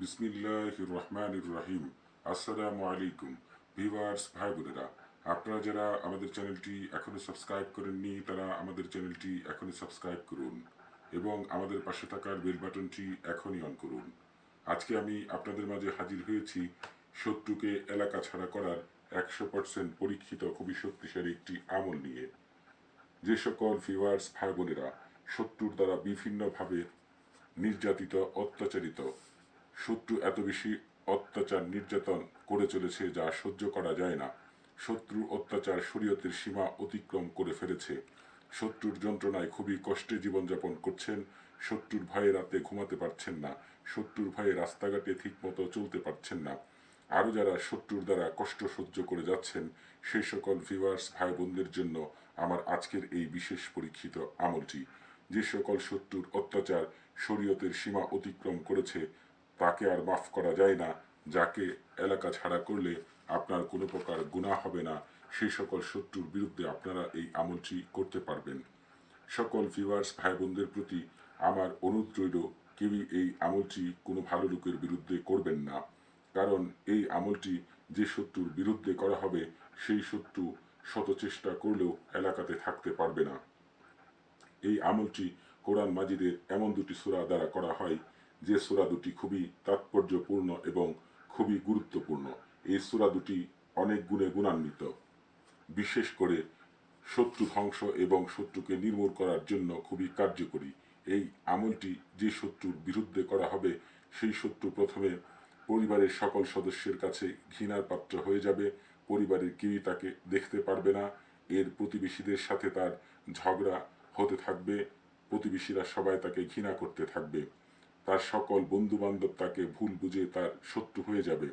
বিসমিল্লাহ রহমান রহিম আসসালামু আলাইকুম ভিভার্স ভাই আপনারা যারা আমাদের চ্যানেলটি এখনও সাবস্ক্রাইব করেননি, তারা আমাদের চ্যানেলটি এখনই সাবস্ক্রাইব করুন এবং আমাদের পাশে থাকার বেল বাটনটি এখনই অন করুন। আজকে আমি আপনাদের মাঝে হাজির হয়েছি শত্রুকে এলাকা ছাড়া করার একশো পার্সেন্ট পরীক্ষিত, খুবই শক্তিশালী একটি আমল নিয়ে। যে সকল ভিউয়ার্স, ভাই বোনেরা, শত্রুর দ্বারা বিভিন্নভাবে নির্যাতিত, অত্যাচারিত শত্রু এত বেশি অত্যাচার নির্যাতন করে চলেছে যা সহ্য করা যায় না। শত্রুর অত্যাচার শরীয়তের সীমা অতিক্রম করে ফেলেছে। শত্রুর যন্ত্রণায় খুবই কষ্টে জীবনযাপন করছেন। শত্রুর ভয়ে রাতে ঘুমাতে পারছেন না। শত্রুর ভয়ে রাস্তাঘাটে ঠিকমতো চলতে পারছেন না। আরও যারা শত্রুর দ্বারা কষ্ট সহ্য করে যাচ্ছেন সেই সকল ভিউয়ার্স ভাই বোনদের জন্য আমার আজকের এই বিশেষ পরীক্ষিত আমলটি। যে সকল শত্রুর অত্যাচার শরীয়তের সীমা অতিক্রম করেছে তাকে আর মাফ করা যায় না, যাকে এলাকা ছাড়া করলে আপনার কোনো প্রকার গুণা হবে না। সেই সকল শত্রুর বিরুদ্ধে আপনারা এই আমলটি করতে পারবেন। সকল ভিউয়ার্স ভাই বোনদের প্রতি আমার অনুরোধ রইল, কেউই এই আমলটি কোনো ভালো লোকের বিরুদ্ধে করবেন না। কারণ এই আমলটি যে শত্রুর বিরুদ্ধে করা হবে, সেই শত্রু শত চেষ্টা করলেও এলাকাতে থাকতে পারবে না। এই আমলটি কোরআন মাজিদের এমন দুটি সূরা দ্বারা করা হয় যে সূরা দুটি খুবই তাৎপর্যপূর্ণ এবং খুবই গুরুত্বপূর্ণ, এই সূরা দুটি অনেক গুণে গুণান্বিত, বিশেষ করে শত্রু ধ্বংস এবং শত্রুকে নির্মূল করার জন্য খুবই কার্যকরী। এই আমলটি যে শত্রুর বিরুদ্ধে করা হবে, সেই শত্রু প্রথমে পরিবারের সকল সদস্যের কাছে ঘৃণার পাত্র হয়ে যাবে, পরিবারের কেউই তাকে দেখতে পারবে না, এর প্রতিবেশীদের সাথে তার ঝগড়া হতে থাকবে, প্রতিবেশীরা সবাই তাকে ঘৃণা করতে থাকবে। তার সকল বন্ধু বান্ধব তাকে ভুল বুঝে তার শত্রু হয়ে যাবে।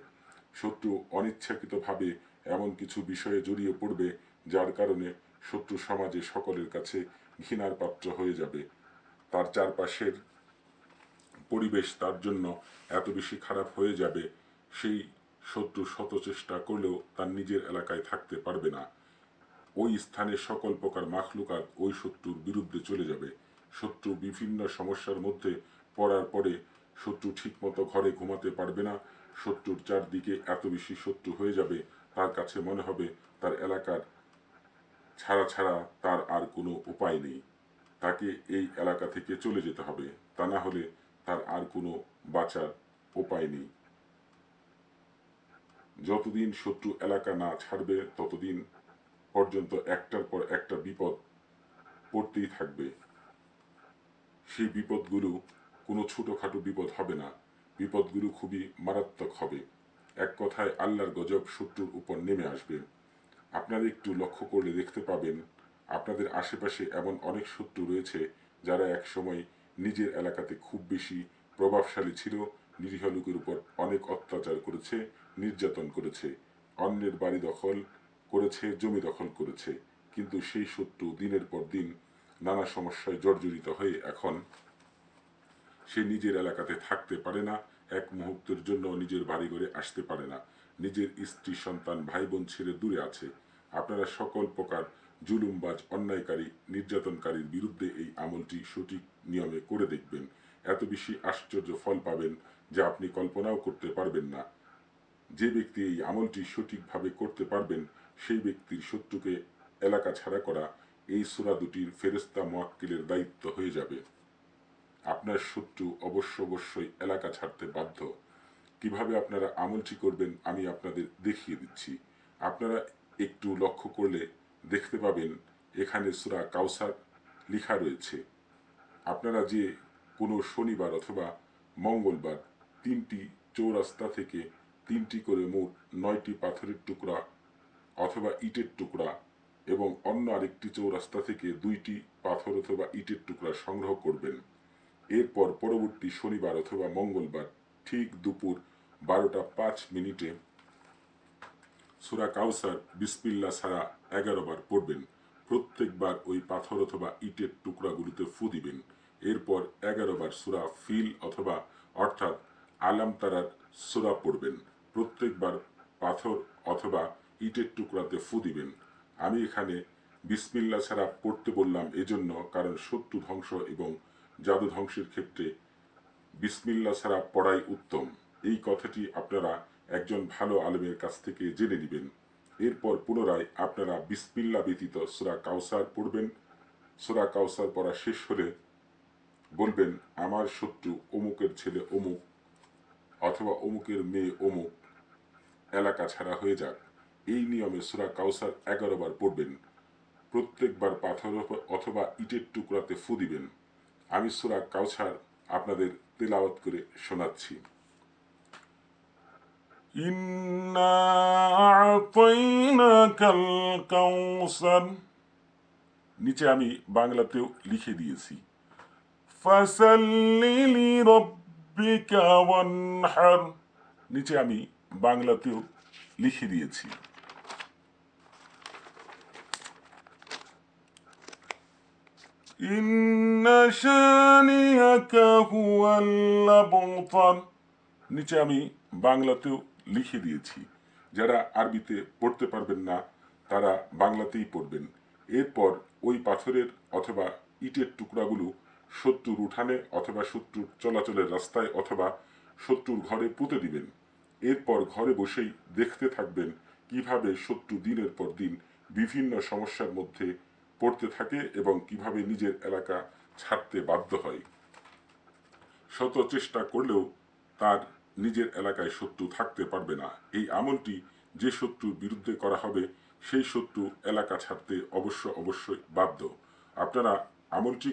শত্রু অনিচ্ছাকৃতভাবে এমন কিছু বিষয়ে জড়িয়ে পড়বে, যার কারণে শত্রু সমাজে সকলের কাছে ঘৃণার পাত্র হয়ে যাবে। তার চারপাশের পরিবেশ তার জন্য এত বেশি খারাপ হয়ে যাবে, সেই শত্রু শত চেষ্টা করলেও তার নিজের এলাকায় থাকতে পারবে না। ওই স্থানে সকল প্রকার মাখলুকাত ওই শত্রুর বিরুদ্ধে চলে যাবে। শত্রু বিভিন্ন সমস্যার মধ্যে পড়ার পরে শত্রু ঠিকমতো ঘরে ঘুমাতে পারবে না। শত্রুর চারদিকে এত বেশি শত্রু হয়ে যাবে, তার কাছে মনে হবে তার এলাকার ছাড়া ছাড়া তার আর কোনো উপায় নেই। তাকে এই এলাকা থেকে চলে যেতে হবে, তা না হলে তার আর কোনো বাঁচার উপায় নেই। যতদিন শত্রু এলাকা না ছাড়বে, ততদিন পর্যন্ত একটার পর একটা বিপদ পড়তেই থাকবে। সেই বিপদগুলো কোনো ছোটোখাটো বিপদ হবে না। বিপদগুলো খুবই মারাত্মক হবে। এক কথায় আল্লাহর গজব শত্রুর উপর নেমে আসবে। আপনারা একটু লক্ষ্য করলে দেখতে পাবেন, আপনাদের আশেপাশে এমন অনেক শত্রু রয়েছে যারা একসময় নিজের এলাকাতে খুব বেশি প্রভাবশালী ছিল, নিরীহ লোকের উপর অনেক অত্যাচার করেছে, নির্যাতন করেছে, অন্যের বাড়ি দখল করেছে, জমি দখল করেছে। কিন্তু সেই শত্রু দিনের পর দিন নানা সমস্যায় জর্জরিত হয়ে এখন সে নিজের এলাকাতে থাকতে পারে না, এক মুহূর্তের জন্য নিজের বাড়ি ঘরে আসতে পারে না। নিজের স্ত্রী, সন্তান ভাই বোন ছেড়ে দূরে আছে। আপনারা সকল প্রকার জুলুমবাজ, অন্যায়কারী, নির্যাতনকারীর বিরুদ্ধে এই আমলটি সঠিক নিয়মে করে দেখবেন। এত বেশি আশ্চর্য ফল পাবেন যা আপনি কল্পনাও করতে পারবেন না। যে ব্যক্তি এই আমলটি সঠিকভাবে করতে পারবেন, সেই ব্যক্তির শত্রুকে এলাকা ছাড়া করা এই সুরা দুটির ফেরেস্তা মোয়াক্কিলের দায়িত্ব হয়ে যাবে। আপনার শত্রু অবশ্য অবশ্যই এলাকা ছাড়তে বাধ্য। কীভাবে আপনারা আমলটি করবেন আমি আপনাদের দেখিয়ে দিচ্ছি। আপনারা একটু লক্ষ্য করলে দেখতে পাবেন এখানে সুরা কাউসার লেখা রয়েছে। আপনারা যে কোনো শনিবার অথবা মঙ্গলবার তিনটি চৌরাস্তা থেকে তিনটি করে মোট নয়টি পাথরের টুকরা অথবা ইটের টুকরা এবং অন্য আরেকটি চৌরাস্তা থেকে দুইটি পাথর অথবা ইটের টুকরা সংগ্রহ করবেন। এরপর পরবর্তী শনিবার অথবা মঙ্গলবার ঠিক দুপুর বারোটা পাঁচ মিনিটে সুরা কাউসার বিসপিল্লা ছাড়া এগারো বার পড়বেন। প্রত্যেকবার ওই পাথর অথবা ইটের টুকরাগুলিতে ফু দিবেন। এরপর এগারো বার সুরা ফিল অথবা অর্থাৎ আলাম তারার সুরা পড়বেন। প্রত্যেকবার পাথর অথবা ইটের টুকরাতে ফু দিবেন। আমি এখানে বিসমিল্লা ছাড়া পড়তে বললাম এজন্য কারণ শত্রু ধ্বংস এবং জাদু ধ্বংসের ক্ষেত্রে বিসমিল্লা ছাড়া পড়াই উত্তম। এই কথাটি আপনারা একজন ভালো আলেমের কাছ থেকে জেনে নেবেন। এরপর পুনরায় আপনারা বিসমিল্লা ব্যতীত সুরা কাউসার পড়বেন। সুরা কাউসার পড়া শেষ হলে বলবেন, আমার শত্রু অমুকের ছেলে অমুক অথবা অমুকের মেয়ে অমুক। এলাকা ছাড়া হয়ে যাক। এই নিয়মে সুরা কাউসার এগারো বার পড়বেন। প্রত্যেকবার পাথর অথবা ইটের টুকরাতে ফু দিবেন। আমি সুরা কাউসার আপনাদের তেলাওয়াত করে শোনাচ্ছি। নিচে আমি বাংলাতেও লিখে দিয়েছি। নিচে আমি বাংলাতেও লিখে দিয়েছি। আবতার নিচে আমি বাংলাতেও লিখে দিয়েছি। যারা আরবিতে পড়তে পারবেন না, তারা বাংলাতেই পড়বেন। এরপর ওই পাথরের অথবা ইটের টুকরাগুলো শত্রুর উঠানে অথবা শত্রুর চলাচলের রাস্তায় অথবা শত্রুর ঘরে পুঁতে দিবেন। এরপর ঘরে বসেই দেখতে থাকবেন কীভাবে শত্রু দিনের পর দিন বিভিন্ন সমস্যার মধ্যে পড়তে থাকে এবং কীভাবে নিজের এলাকা ছাড়তে বাধ্য হয়। শত চেষ্টা করলেও তার নিজের এলাকায় শত্রু থাকতে পারবে না। এই আমলটি যে শত্রুর বিরুদ্ধে করা হবে, সেই শত্রু এলাকা ছাড়তে অবশ্য অবশ্যই বাধ্য। আপনারা আমলটি